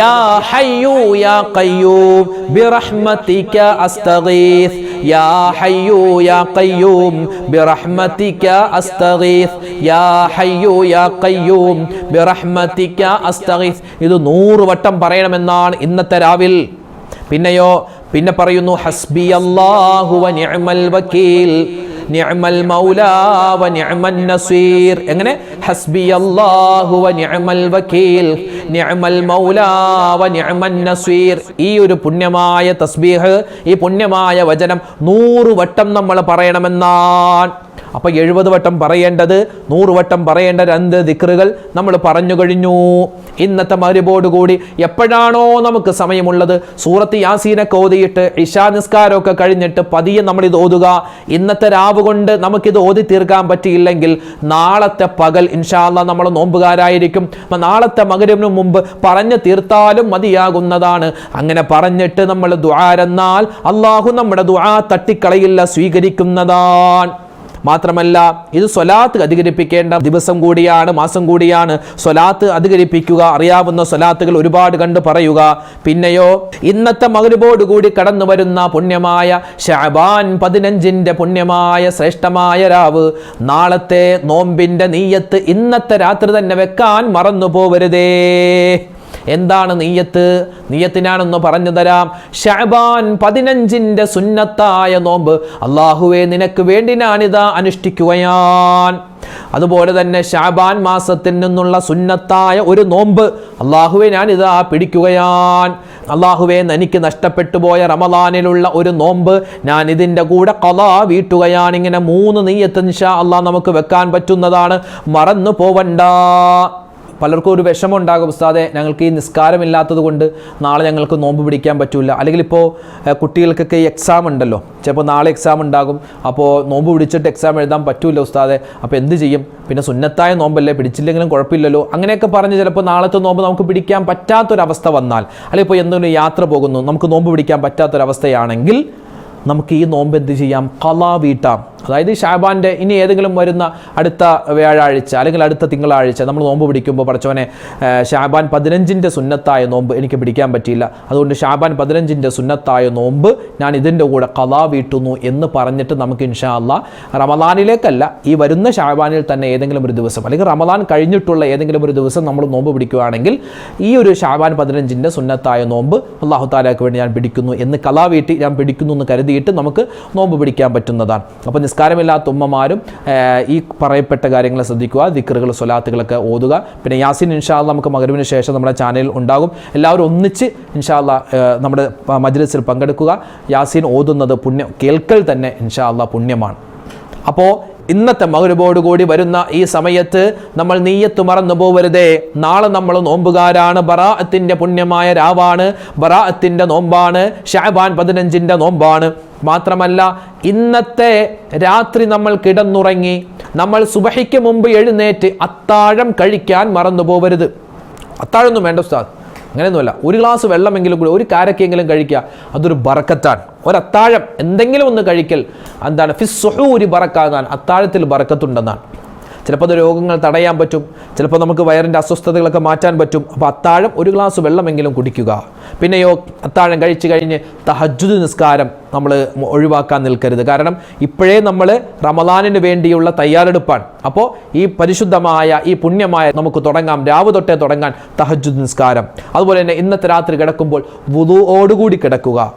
يا حي يا قيوم برحمتك أستغيث يا حي يا قيوم برحمتك أستغيث يا حي يا قيوم برحمتك أستغيث ഇത് നൂറ് വട്ടം പറയണമെന്നാണ് ഇന്നത്തെ രാവിൽ പിന്നെയോ പിന്നെ പറയുന്നു ഹസ്ബി അല്ലാഹു വ നിഅമൽ വക്കീൽ നിഅമൽ മൗലാ വ നിഅമൻ നസീർ എങ്ങനെ ഹസ്ബി അല്ലാഹു വ الوكيل نعم المولى നിഅമൻ നസീർ. ഈ ഒരു പുണ്യമായ തസ്ബീഹ് ഈ പുണ്യമായ വചനം നൂറ് വട്ടം നമ്മൾ പറയണമെന്നാണ്. അപ്പൊ എഴുപത് വട്ടം പറയേണ്ടത് നൂറ് വട്ടം പറയേണ്ട രണ്ട് ദിക്റുകൾ നമ്മൾ പറഞ്ഞു കഴിഞ്ഞു. ഇന്നത്തെ മരുപോടുകൂടി എപ്പോഴാണോ നമുക്ക് സമയമുള്ളത്? സൂറത്ത് യാസീനൊക്കെ ഓതിയിട്ട് ഇഷാ നിസ്കാരമൊക്കെ കഴിഞ്ഞിട്ട് പതിയെ നമ്മൾ ഇത് ഓതുക. ഇന്നത്തെ രാവ് കൊണ്ട് നമുക്കിത് ഓതി തീർക്കാൻ പറ്റിയില്ലെങ്കിൽ നാളത്തെ പകൽ ഇൻഷാല്ല നമ്മൾ നോമ്പുകാരായിരിക്കും. അപ്പം നാളത്തെ മകരവിന് മുമ്പ് പറഞ്ഞു തീർത്താലും മതിയാകുന്നതാണ്. അങ്ങനെ പറഞ്ഞിട്ട് നമ്മൾ ദുആരെന്നാൽ അള്ളാഹു നമ്മുടെ ദുആ തട്ടിക്കളയില്ല സ്വീകരിക്കുന്നതാണ്. മാത്രമല്ല ഇത് സ്വലാത്ത് അധികരിപ്പിക്കേണ്ട ദിവസം കൂടിയാണ് മാസം കൂടിയാണ്. സ്വലാത്ത് അധികരിപ്പിക്കുക അറിയാവുന്ന സ്വലാത്തുകൾ ഒരുപാട് കണ്ട് പറയുക. പിന്നെയോ ഇന്നത്തെ മകരുബോട് കൂടി കടന്നു വരുന്ന പുണ്യമായ ഷാബാൻ പതിനഞ്ചിന്റെ പുണ്യമായ ശ്രേഷ്ഠമായ രാവ് നാളത്തെ നോമ്പിന്റെ നീയത്ത് ഇന്നത്തെ രാത്രി തന്നെ വെക്കാൻ മറന്നു പോവരുതേ എന്താണ് നീയത്ത്? നീയത്തിനാണെന്ന് പറഞ്ഞു തരാം. ഷാബാൻ പതിനഞ്ചിന്റെ സുന്നത്തായ നോമ്പ് അള്ളാഹുവെ നിനക്ക് വേണ്ടി ഞാനിതാ അനുഷ്ഠിക്കുകയാൻ അതുപോലെ തന്നെ ഷാബാൻ മാസത്തിൽ നിന്നുള്ള സുന്നത്തായ ഒരു നോമ്പ് അള്ളാഹുവെ ഞാനിതാ പിടിക്കുകയാൻ അള്ളാഹുവെ എനിക്ക് നഷ്ടപ്പെട്ടു പോയ റമദാനിലുള്ള ഒരു നോമ്പ് ഞാൻ ഇതിന്റെ കൂടെ കലാ വീട്ടുകയാണ്. ഇങ്ങനെ മൂന്ന് നീയത്ത് നിഷാ അള്ളാഹ് നമുക്ക് വെക്കാൻ പറ്റുന്നതാണ്. മറന്നു പോവണ്ട. പലർക്കും ഒരു വിഷമം ഉണ്ടാകും ഉസ്താദെ ഞങ്ങൾക്ക് ഈ നിസ്കാരമില്ലാത്തത് കൊണ്ട് നാളെ ഞങ്ങൾക്ക് നോമ്പ് പിടിക്കാൻ പറ്റില്ല അല്ലെങ്കിൽ ഇപ്പോൾ കുട്ടികൾക്കൊക്കെ ഈ എക്സാം ഉണ്ടല്ലോ. ചിലപ്പോൾ നാളെ എക്സാം ഉണ്ടാകും. അപ്പോൾ നോമ്പ് പിടിച്ചിട്ട് എക്സാം എഴുതാൻ പറ്റില്ല ഉസ്താദെ. അപ്പോൾ എന്ത് ചെയ്യും? പിന്നെ സുന്നത്തായ നോമ്പല്ലേ? പിടിച്ചില്ലെങ്കിലും കുഴപ്പമില്ലല്ലോ. അങ്ങനെയൊക്കെ പറഞ്ഞ് ചിലപ്പോൾ നാളത്തെ നോമ്പ് നമുക്ക് പിടിക്കാൻ പറ്റാത്തൊരവസ്ഥ വന്നാൽ അല്ലെങ്കിൽ ഇപ്പോൾ എന്തെങ്കിലും യാത്ര പോകുന്നു നമുക്ക് നോമ്പ് പിടിക്കാൻ പറ്റാത്തൊരവസ്ഥയാണെങ്കിൽ നമുക്ക് ഈ നോമ്പ് എന്ത് ചെയ്യാം? കലാ വീട്ടാം. അതായത് ഷാബാന്റെ ഇനി ഏതെങ്കിലും വരുന്ന അടുത്ത വ്യാഴാഴ്ച അല്ലെങ്കിൽ അടുത്ത തിങ്കളാഴ്ച നമ്മൾ നോമ്പ് പിടിക്കുമ്പോൾ പറച്ചവനെ ഷാബാൻ പതിനഞ്ചിന്റെ സുന്നത്തായ നോമ്പ് എനിക്ക് പിടിക്കാൻ പറ്റിയില്ല. അതുകൊണ്ട് ഷാബാൻ പതിനഞ്ചിന്റെ സുന്നത്തായ നോമ്പ് ഞാൻ ഇതിന്റെ കൂടെ കഥാ വീട്ടുന്നു എന്ന് പറഞ്ഞിട്ട് നമുക്ക് ഇൻഷാ അല്ല റമദാനിലേക്കല്ല ഈ വരുന്ന ഷാബാനിൽ തന്നെ ഏതെങ്കിലും ഒരു ദിവസം അല്ലെങ്കിൽ റമദാൻ കഴിഞ്ഞിട്ടുള്ള ഏതെങ്കിലും ഒരു ദിവസം നമ്മൾ നോമ്പ് പിടിക്കുകയാണെങ്കിൽ ഈ ഒരു ഷാബാൻ പതിനഞ്ചിന്റെ സുന്നത്തായ നോമ്പ് അള്ളാഹു താലാക്ക് വേണ്ടി ഞാൻ പിടിക്കുന്നു എന്ന് കലാ വീട്ടി ഞാൻ പിടിക്കുന്നു എന്ന് കരുതിയിട്ട് നമുക്ക് നോമ്പ് പിടിക്കാൻ പറ്റുന്നതാണ്. അപ്പോൾ നിസ്കാരമില്ലാത്ത ഉമ്മമാരും ഈ പറയപ്പെട്ട കാര്യങ്ങൾ ശ്രദ്ധിക്കുക ദിക്കറുകൾ സ്വലാത്തുകളൊക്കെ ഓതുക. പിന്നെ യാസിൻ ഇൻഷാല്ല നമുക്ക് മകരുവിന് ശേഷം നമ്മുടെ ചാനലിൽ ഉണ്ടാകും. എല്ലാവരും ഒന്നിച്ച് ഇൻഷാല്ല നമ്മുടെ മജ്ലിസിൽ പങ്കെടുക്കുക. യാസിൻ ഓതുന്നത് പുണ്യം കേൾക്കൽ തന്നെ ഇൻഷാല്ല പുണ്യമാണ്. അപ്പോൾ ഇന്നത്തെ മകരുബോട് കൂടി വരുന്ന ഈ സമയത്ത് നമ്മൾ നീയത്ത് മറന്നു പോവരുതേ. നാളെ നമ്മൾ നോമ്പുകാരാണ്. ബറാഅത്തിന്റെ പുണ്യമായ രാവാണ്. ബറാഅത്തിന്റെ നോമ്പാണ്. ഷാബാൻ പതിനഞ്ചിന്റെ നോമ്പാണ്. മാത്രമല്ല ഇന്നത്തെ രാത്രി നമ്മൾ കിടന്നുറങ്ങി നമ്മൾ സുബഹിക്ക് മുമ്പ് എഴുന്നേറ്റ് അത്താഴം കഴിക്കാൻ മറന്നു പോവരുത്. അത്താഴൊന്നും വേണ്ട ഉസ്താദ്. അങ്ങനെയൊന്നുമല്ല. ഒരു ഗ്ലാസ് വെള്ളമെങ്കിലും കൂടി ഒരു കാരക്കെങ്കിലും കഴിക്കുക അതൊരു ബറക്കത്താണ്. ഒരത്താഴം എന്തെങ്കിലും ഒന്ന് കഴിക്കൽ എന്താണ്? ഫിസ്സുഹൂരി ബറക്കാന്നാണ്. അത്താഴത്തിൽ ബറക്കത്തുണ്ടെന്നാണ്. ചിലപ്പോൾ അത് രോഗങ്ങൾ തടയാൻ പറ്റും. ചിലപ്പോൾ നമുക്ക് വയറിന്റെ അസ്വസ്ഥതകളൊക്കെ മാറ്റാൻ പറ്റും. അപ്പോൾ അത്താഴം ഒരു ഗ്ലാസ് വെള്ളമെങ്കിലും കുടിക്കുക. പിന്നെയോ അത്താഴം കഴിച്ചു കഴിഞ്ഞ് തഹജുദ് നിസ്കാരം നമ്മൾ ഒഴിവാക്കാൻ നിൽക്കരുത്. കാരണം ഇപ്പോഴേ നമ്മൾ റമദാനിന് വേണ്ടിയുള്ള തയ്യാറെടുപ്പാണ്. അപ്പോൾ ഈ പരിശുദ്ധമായ ഈ പുണ്യമായ നമുക്ക് തുടങ്ങാം. രാവ് തൊട്ടേ തുടങ്ങാൻ തഹജുദ് നിസ്കാരം. അതുപോലെ തന്നെ ഇന്നത്തെ രാത്രി കിടക്കുമ്പോൾ വുതുവോടുകൂടി കിടക്കുക.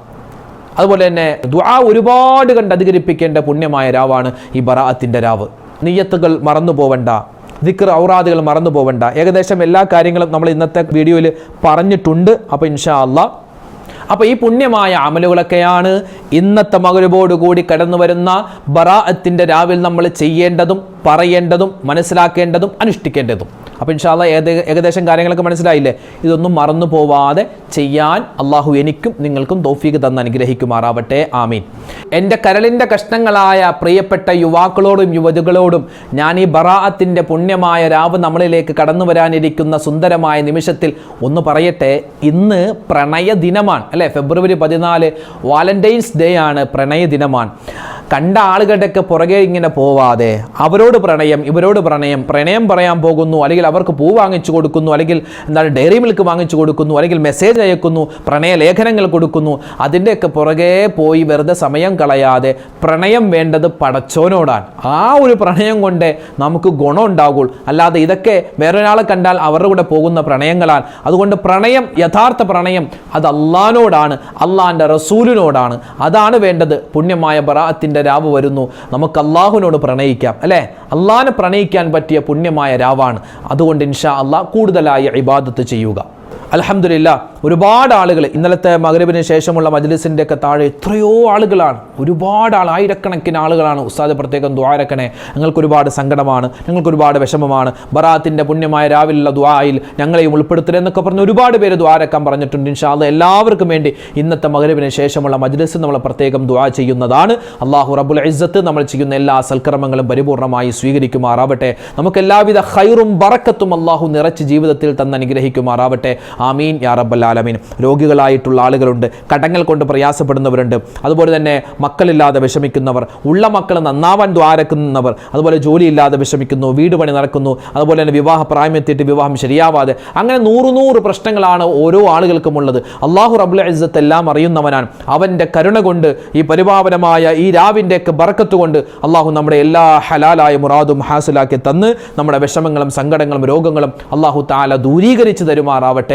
അതുപോലെ തന്നെ ദ്വാ ഒരുപാട് കണ്ട് അധികരിപ്പിക്കേണ്ട പുണ്യമായ രാവാണ് ഈ ബറാഅത്തിന്റെ രാവ്. നിയ്യത്തുകൾ മറന്നു പോവണ്ട ദിക്ർ ഔറാദുകൾ മറന്നു പോവണ്ട. ഏകദേശം എല്ലാ കാര്യങ്ങളും നമ്മൾ ഇന്നത്തെ വീഡിയോയിൽ പറഞ്ഞിട്ടുണ്ട്. അപ്പോൾ ഇൻഷാ അല്ല അപ്പോൾ ഈ പുണ്യമായ അമലുകളൊക്കെയാണ് ഇന്നത്തെ മകരുവോടുകൂടി കടന്നു വരുന്ന ബറാഅത്തിന്റെ രാവിൽ നമ്മൾ ചെയ്യേണ്ടതും പറയേണ്ടതും മനസ്സിലാക്കേണ്ടതും അനുഷ്ഠിക്കേണ്ടതും. അപ്പോൾ ഇൻഷാല്ല ഏത് ഏകദേശം കാര്യങ്ങളൊക്കെ മനസ്സിലായില്ലേ? ഇതൊന്നും മറന്നു പോവാതെ ചെയ്യാൻ അള്ളാഹു എനിക്കും നിങ്ങൾക്കും തൗഫീഖ് തന്ന് അനുഗ്രഹിക്കുമാറാവട്ടെ. ആമീൻ. എന്റെ കരളിന്റെ കഷ്ണങ്ങളായ പ്രിയപ്പെട്ട യുവാക്കളോടും യുവതികളോടും ഞാൻ ഈ ബറാഅത്തിന്റെ പുണ്യമായ രാവ് നമ്മളിലേക്ക് കടന്നു വരാനിരിക്കുന്ന സുന്ദരമായ നിമിഷത്തിൽ ഒന്ന് പറയട്ടെ. ഇന്ന് പ്രണയ ദിനമാണ് അല്ലേ? ഫെബ്രുവരി പതിനാല് വാലന്റൈൻസ് ഡേ ആണ് പ്രണയ ദിനമാണ് കണ്ട ആളുകളുടെയൊക്കെ പുറകെ ഇങ്ങനെ പോവാതെ അവരോട് പ്രണയം ഇവരോട് പ്രണയം പ്രണയം പറയാൻ പോകുന്നു അല്ലെങ്കിൽ അവർക്ക് പൂ വാങ്ങിച്ചു കൊടുക്കുന്നു അല്ലെങ്കിൽ എന്താണ് ഡയറി മിൽക്ക് വാങ്ങിച്ചു കൊടുക്കുന്നു അല്ലെങ്കിൽ മെസ്സേജ് അയക്കുന്നു പ്രണയ ലേഖനങ്ങൾ കൊടുക്കുന്നു. അതിന്റെയൊക്കെ പുറകെ പോയി വെറുതെ സമയം കളയാതെ പ്രണയം വേണ്ടത് പടച്ചോനോടാണ്. ആ ഒരു പ്രണയം കൊണ്ട് നമുക്ക് ഗുണം അല്ലാതെ ഇതൊക്കെ വേറൊരാളെ കണ്ടാൽ അവരുടെ കൂടെ പോകുന്ന പ്രണയങ്ങളാണ്. അതുകൊണ്ട് പ്രണയം യഥാർത്ഥ പ്രണയം അത് അള്ളഹാനോടാണ് അള്ളാന്റെ റസൂലിനോടാണ്. അതാണ് വേണ്ടത്. പുണ്യമായ ബറാത്തിന്റെ രാവ് വരുന്നു. നമുക്ക് അള്ളാഹുവിനോട് പ്രണയിക്കാം അല്ലേ? അള്ളാഹിനെ പ്രണയിക്കാൻ പറ്റിയ പുണ്യമായ രാവാണ്. അതുകൊണ്ട് ഇൻഷാ അള്ളാഹ് കൂടുതലായി ഇബാദത്ത് ചെയ്യുക. അലഹമില്ല ഒരുപാട് ആളുകൾ ഇന്നലത്തെ മകരവിന് ശേഷമുള്ള മജ്ലിസിന്റെ ഒക്കെ താഴെ എത്രയോ ആളുകളാണ്. ഒരുപാട് ആൾ ആയിരക്കണക്കിന് ആളുകളാണ് ഉസ്താദ് പ്രത്യേകം ദ്വാരക്കണേ ഞങ്ങൾക്കൊരുപാട് സങ്കടമാണ് ഞങ്ങൾക്ക് ഒരുപാട് വിഷമമാണ്. ബറാത്തിന്റെ പുണ്യമായ രാവിലുള്ള ദ്വായിൽ ഞങ്ങളെയും ഉൾപ്പെടുത്തരുത് എന്നൊക്കെ പറഞ്ഞ് ഒരുപാട് പേര് ദ്വാരക്കാൻ പറഞ്ഞിട്ടുണ്ട്. ഇൻഷാ ഇൻഷാല്ല എല്ലാവർക്കും വേണ്ടി ഇന്നത്തെ മകരവിന് ശേഷമുള്ള മജ്ലിസ് നമ്മൾ പ്രത്യേകം ദ്വാ ചെയ്യുന്നതാണ്. അള്ളാഹു റബുൽ ഇസ്സത്ത് നമ്മൾ ചെയ്യുന്ന എല്ലാ സൽക്കർമ്മങ്ങളും പരിപൂർണമായി സ്വീകരിക്കുമാറാവട്ടെ. നമുക്ക് എല്ലാവിധ ഹൈറും ബറക്കത്തും അള്ളാഹു നിറച്ച് ജീവിതത്തിൽ തന്നെ അനുഗ്രഹിക്കുമാറാവട്ടെ ആമീൻ യാ റബ്ബൽ ആലമീൻ. രോഗികളായിട്ടുള്ള ആളുകളുണ്ട്. കടങ്ങൾ കൊണ്ട് പ്രയാസപ്പെടുന്നവരുണ്ട്. അതുപോലെ തന്നെ മക്കളില്ലാതെ വിഷമിക്കുന്നവർ ഉള്ള മക്കൾ നന്നാവാൻ ദ്വാരക്കുന്നവർ അതുപോലെ ജോലിയില്ലാതെ വിഷമിക്കുന്നു വീട് പണി നടക്കുന്നു അതുപോലെ തന്നെ വിവാഹ പ്രായമെത്തിയിട്ട് വിവാഹം ശരിയാവാതെ. അങ്ങനെ നൂറ് നൂറ് പ്രശ്നങ്ങളാണ് ഓരോ ആളുകൾക്കും ഉള്ളത്. അള്ളാഹു റബ്ബുൽ ഇസ്സത്ത് എല്ലാം അറിയുന്നവനാണ്. അവന്റെ കരുണ കൊണ്ട് ഈ പരിപാവനമായ ഈ രാവിന്റെ ഒക്കെ ബറക്കത്ത് കൊണ്ട് അള്ളാഹു നമ്മുടെ എല്ലാ ഹലാലായ മുറാദും ഹാസിലാക്കി തന്ന് നമ്മുടെ വിഷമങ്ങളും സങ്കടങ്ങളും രോഗങ്ങളും അള്ളാഹു താല ദൂരീകരിച്ച് തരുമാറാവട്ടെ.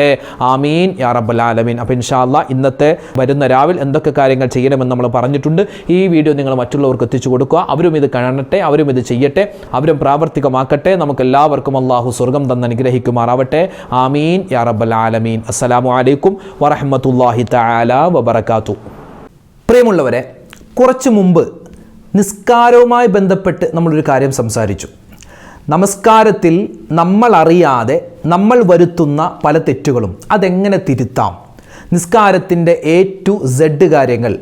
ആമീൻ. യാ റബ്ബൽ ആലമീൻ. അപ്പോൾ ഇൻഷാ അല്ലാ ഇന്നത്തെ വരുന്ന രാവിൽ എന്തൊക്കെ കാര്യങ്ങൾ ചെയ്യണമെന്ന് നമ്മൾ പറഞ്ഞിട്ടുണ്ട്. ഈ വീഡിയോ നിങ്ങൾ മറ്റുള്ളവർക്ക് എത്തിച്ചു കൊടുക്കുക. അവരും ഇത് കാണട്ടെ അവരും ഇത് ചെയ്യട്ടെ അവരും പ്രാവർത്തികമാക്കട്ടെ. നമുക്ക് എല്ലാവർക്കും അള്ളാഹു സ്വർഗം തന്ന് അനുഗ്രഹിക്കുമാറാവട്ടെ. ആമീൻ. യാ റബ്ബൽ ആലമീൻ. അസ്സലാമു അലൈക്കും വറഹ്മത്തുള്ളാഹി തആല വബറകാതു പ്രിയമുള്ളവരെ കുറച്ച് മുമ്പ് നിസ്കാരവുമായി ബന്ധപ്പെട്ട് നമ്മളൊരു കാര്യം സംസാരിച്ചു. നമസ്കാരത്തിൽ നമ്മൾ അറിയാതെ നമ്മൾ വരുത്തുന്ന പല തെറ്റുകളും അതെങ്ങനെ തിരുത്താം? നിസ്കാരത്തിന്റെ എ ടു സെഡ് കാര്യങ്ങൾ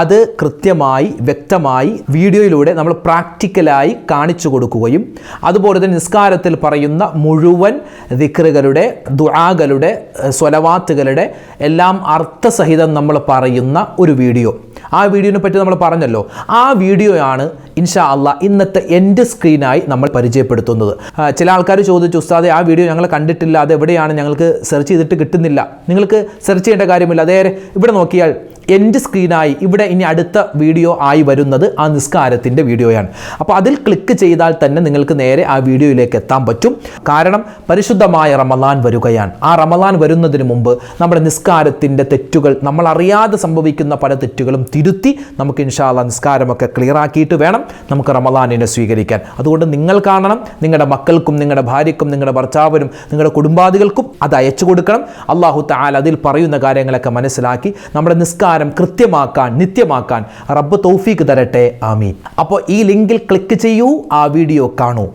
അത് കൃത്യമായി വ്യക്തമായി വീഡിയോയിലൂടെ നമ്മൾ പ്രാക്ടിക്കലായി കാണിച്ചു കൊടുക്കുകയും അതുപോലെ തന്നെ നിസ്കാരത്തിൽ പറയുന്ന മുഴുവൻ ദിക്റുകളുടെ ദുആകളുടെ സ്വലവാത്തുകളുടെ എല്ലാം അർത്ഥസഹിതം നമ്മൾ പറയുന്ന ഒരു വീഡിയോ. ആ വീഡിയോനെ പറ്റി നമ്മൾ പറഞ്ഞല്ലോ. ആ വീഡിയോയാണ് ഇൻഷാ അല്ല ഇന്നത്തെ എന്റെ സ്ക്രീനായി നമ്മൾ പരിചയപ്പെടുത്തുന്നത്. ചില ആൾക്കാർ ചോദിച്ചു ഉസ്താദെ ആ വീഡിയോ ഞങ്ങൾ കണ്ടിട്ടില്ല. അത് എവിടെയാണ് ഞങ്ങൾക്ക് സെർച്ച് ചെയ്തിട്ട് കിട്ടുന്നില്ല. നിങ്ങൾക്ക് സെർച്ച് ചെയ്യേണ്ട കാര്യമില്ല. അതേ ഇവിടെ നോക്കിയാൽ എന്റെ സ്ക്രീനായി ഇവിടെ ഇനി അടുത്ത വീഡിയോ ആയി വരുന്നത് ആ നിസ്കാരത്തിന്റെ വീഡിയോയാണ് അപ്പോൾ അതിൽ ക്ലിക്ക് ചെയ്താൽ തന്നെ നിങ്ങൾക്ക് നേരെ ആ വീഡിയോയിലേക്ക് എത്താൻ പറ്റും. കാരണം പരിശുദ്ധമായ റമലാൻ വരികയാണ്. ആ റമലാൻ വരുന്നതിന് മുമ്പ് നമ്മുടെ നിസ്കാരത്തിന്റെ തെറ്റുകൾ നമ്മൾ അറിയാതെ സംഭവിക്കുന്ന പല തെറ്റുകളും തിരുത്തി നമുക്ക് ഇൻഷാല്ല നിസ്കാരമൊക്കെ ക്ലിയർ ആക്കിയിട്ട് വേണം നമുക്ക് റമലാനിനെ സ്വീകരിക്കാൻ. അതുകൊണ്ട് നിങ്ങൾ കാണണം നിങ്ങളുടെ മക്കൾക്കും നിങ്ങളുടെ ഭാര്യയ്ക്കും നിങ്ങളുടെ ഭർത്താവിനും നിങ്ങളുടെ കുടുംബാദികൾക്കും അത് അയച്ചു കൊടുക്കണം. അള്ളാഹു താൽ അതിൽ പറയുന്ന കാര്യങ്ങളൊക്കെ മനസ്സിലാക്കി നമ്മുടെ നിസ്കാരം കൃത്യമാക്കാൻ നിത്യമാക്കാൻ റബ്ബ് തൗഫീക്ക് തരട്ടെ. ആമീൻ. അപ്പോൾ ഈ ലിങ്കിൽ ക്ലിക്ക് ചെയ്യൂ ആ വീഡിയോ കാണൂ.